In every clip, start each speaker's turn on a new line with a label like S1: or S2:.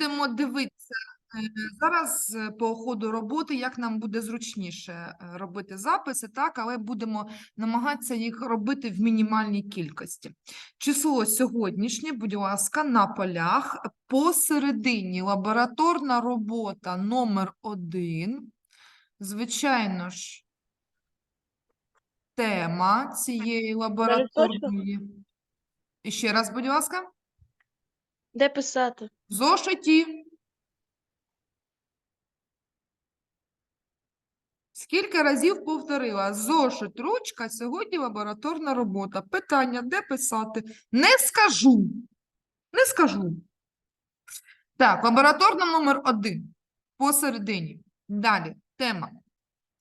S1: будемо дивитися е, зараз е, по ходу роботи, як нам буде зручніше е, робити записи, так, але будемо намагатися їх робити в мінімальній кількості. Число сьогоднішнє, будь ласка, на полях посередині лабораторна робота номер один. Звичайно ж, тема цієї лабораторної. Ще раз, будь ласка.
S2: Де писати?
S1: В зошиті. Скільки разів повторила? Зошит, ручка, сьогодні лабораторна робота. Питання, де писати? Не скажу. Не скажу. Так, лабораторна номер один. Посередині. Далі, тема.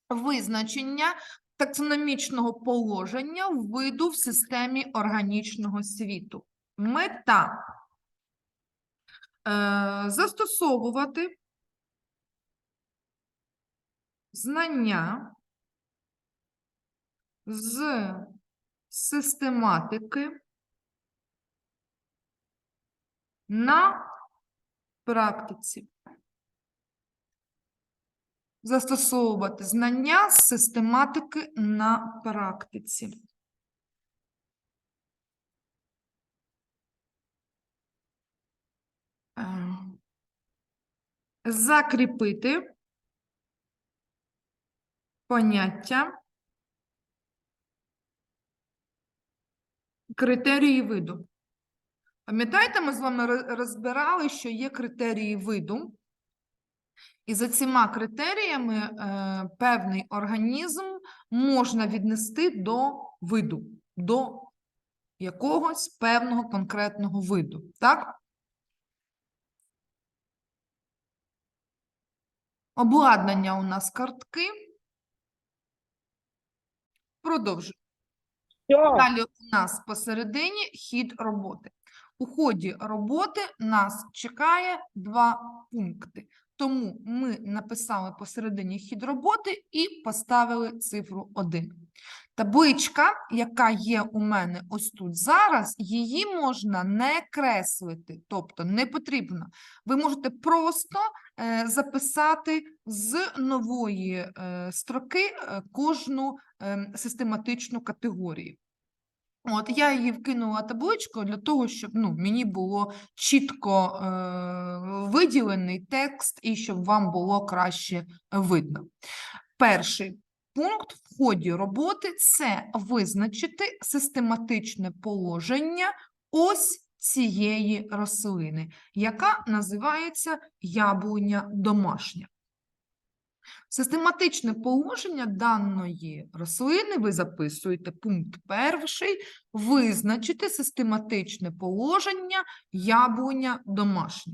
S1: Визначення таксономічного положення виду в системі органічного світу. Мета застосовувати знання з систематики на практиці. Застосовувати знання з систематики на практиці. Е, Закріпити поняття критерії виду. Пам'ятаєте, ми з вами розбирали, що є критерії виду, і за цими критеріями е, певний організм можна віднести до виду, до якогось певного конкретного виду. Так? Обладнання у нас картки. Продовжуємо. Далі у нас посередині хід роботи. У ході роботи нас чекає два пункти. Тому ми написали посередині хід роботи і поставили цифру 1. Табличка, яка є у мене ось тут зараз, її можна не креслити, тобто не потрібно. Ви можете просто е, записати з нової е, строки е, кожну ем, систематичну категорію. От я її вкинула табличку для того, щоб ну, мені було чітко е, виділений текст і щоб вам було краще видно. Перший пункт в ході роботи це визначити систематичне положення ось цієї рослини, яка називається яблуня домашня. Систематичне положення даної рослини ви записуєте пункт перший, визначити систематичне положення яблуня домашня.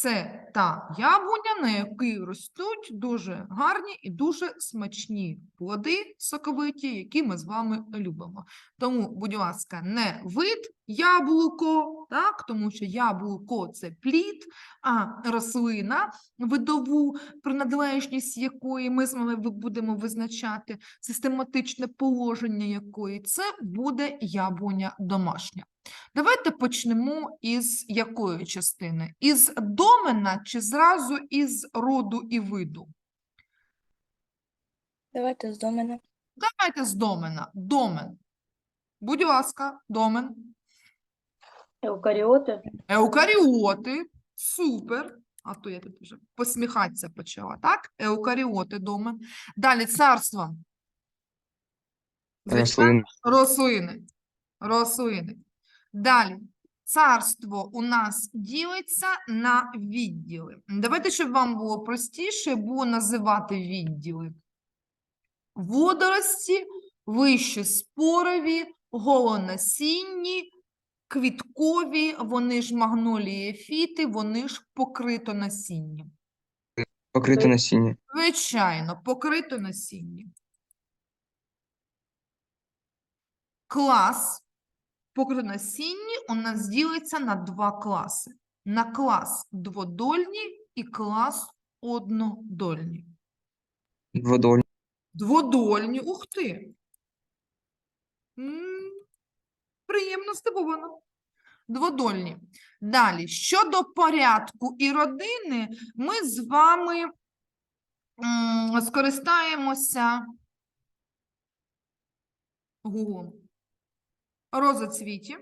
S1: Це та яблуня, на якій ростуть дуже гарні і дуже смачні плоди соковиті, які ми з вами любимо. Тому, будь ласка, не вид яблуко, так, тому що яблуко це плід, а рослина видову, приналежність якої ми з вами будемо визначати, систематичне положення якої це буде яблуня домашня. Давайте почнемо із якої частини? Із домена чи зразу із роду і виду?
S2: Давайте з домена.
S1: Давайте з домена. Домен. Будь ласка, домен.
S2: Еукаріоти.
S1: Еукаріоти. Супер. А то я тут вже посміхатися почала, так? Еукаріоти домен. Далі царство. Звичайно,
S3: Рослин.
S1: Рослини. Рослини. Далі. Царство у нас ділиться на відділи. Давайте, щоб вам було простіше, було називати відділи. Водорості, вищеспорові, голонасінні, квіткові, вони ж магнолії фіти, вони ж покрито покритонасінні.
S3: Покрите насіння.
S1: Звичайно, покрито насіння. Клас покритонасінні у нас ділиться на два класи. На клас дводольні і клас однодольні.
S3: Дводольні.
S1: Дводольні, ух ти. М, Приємно здивовано. Дводольні. Далі, щодо порядку і родини, ми з вами м, скористаємося Google. Розоцвіті.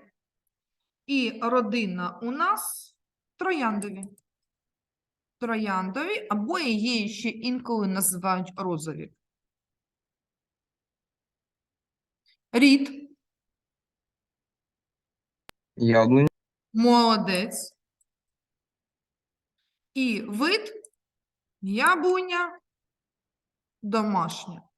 S1: І родина у нас трояндові. Трояндові, або її ще інколи називають розові. Рід,
S3: Яблуня.
S1: молодець. І вид яблуня домашня.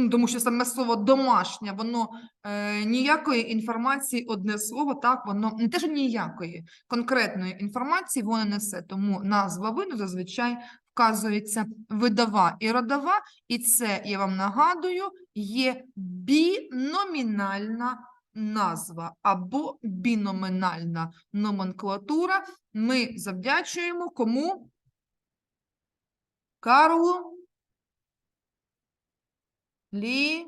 S1: Ну, тому що саме слово домашня, воно е, ніякої інформації, одне слово, так, воно не те, що ніякої конкретної інформації воно несе. Тому назва виду зазвичай вказується видова і родова, і це, я вам нагадую, є біномінальна назва або біномінальна номенклатура. Ми завдячуємо кому? Карлу Лі...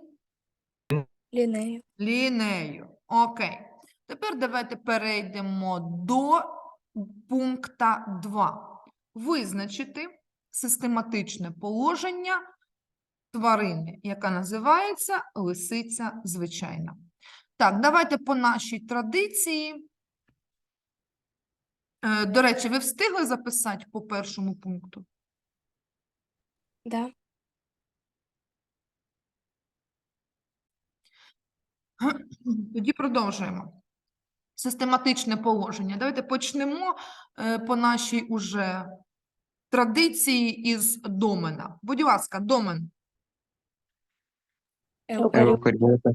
S2: Лінею.
S1: Лінею. Окей. Тепер давайте перейдемо до пункта 2. Визначити систематичне положення тварини, яка називається лисиця звичайна. Так, давайте по нашій традиції. Е, До речі, ви встигли записати по першому пункту?
S2: Да.
S1: Тоді продовжуємо. Систематичне положення. Давайте почнемо е, по нашій уже традиції із домена. Будь ласка, домен.
S2: Еукаріот.
S3: Еукаріоти.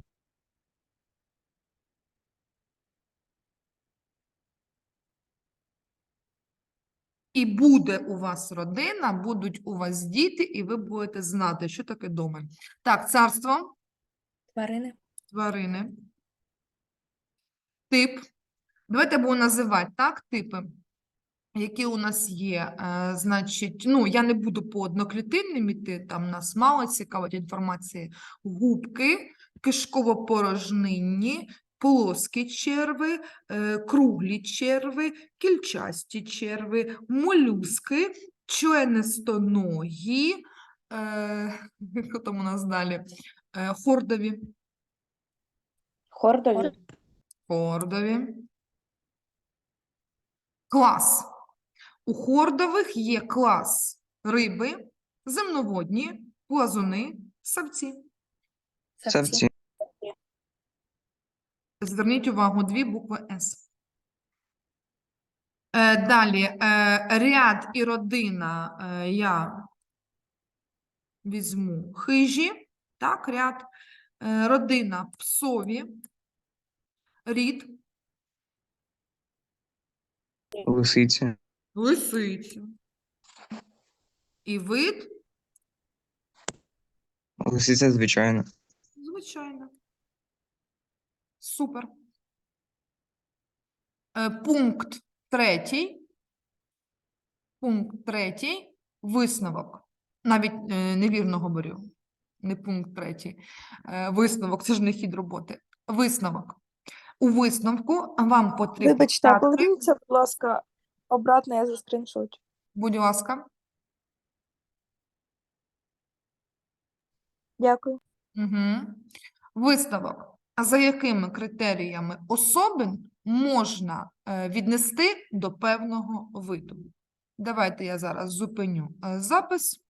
S1: І буде у вас родина, будуть у вас діти, і ви будете знати, що таке домен. Так, царство,
S2: Тварини.
S1: Тварини. Тип. Давайте будемо називати так, типи, які у нас є. Е, значить, ну, я не буду по одноклітинним іти, там нас мало цікавить інформації. Губки, кишково-порожнинні, плоскі черви, е, круглі черви, кільчасті черви, молюски, членистоногі, е, що там у нас далі? Е, хордові.
S2: Хордові.
S1: Хордові. Клас. У хордових є клас риби, земноводні, плазуни, савці.
S3: Савці.
S1: Зверніть увагу, дві букви С. Е, далі, е, ряд і родина е, я візьму хижі, так, ряд. Е, родина псові, рід
S3: Лисиця.
S1: лисиці. І вид,
S3: Лисиця звичайно.
S1: звичайно. Супер. Е, Пункт третій. Пункт третій. Висновок. Навіть е, невірно говорю. Не пункт третій. Е, Висновок це ж не хід роботи. Висновок. У висновку вам потрібно.
S4: Вибачте, а поверніться, будь ласка, обратно я заскріншочу.
S1: Будь ласка.
S4: Дякую.
S1: Угу. Висновок. А за якими критеріями особин можна е, віднести до певного виду? Давайте я зараз зупиню е, запис.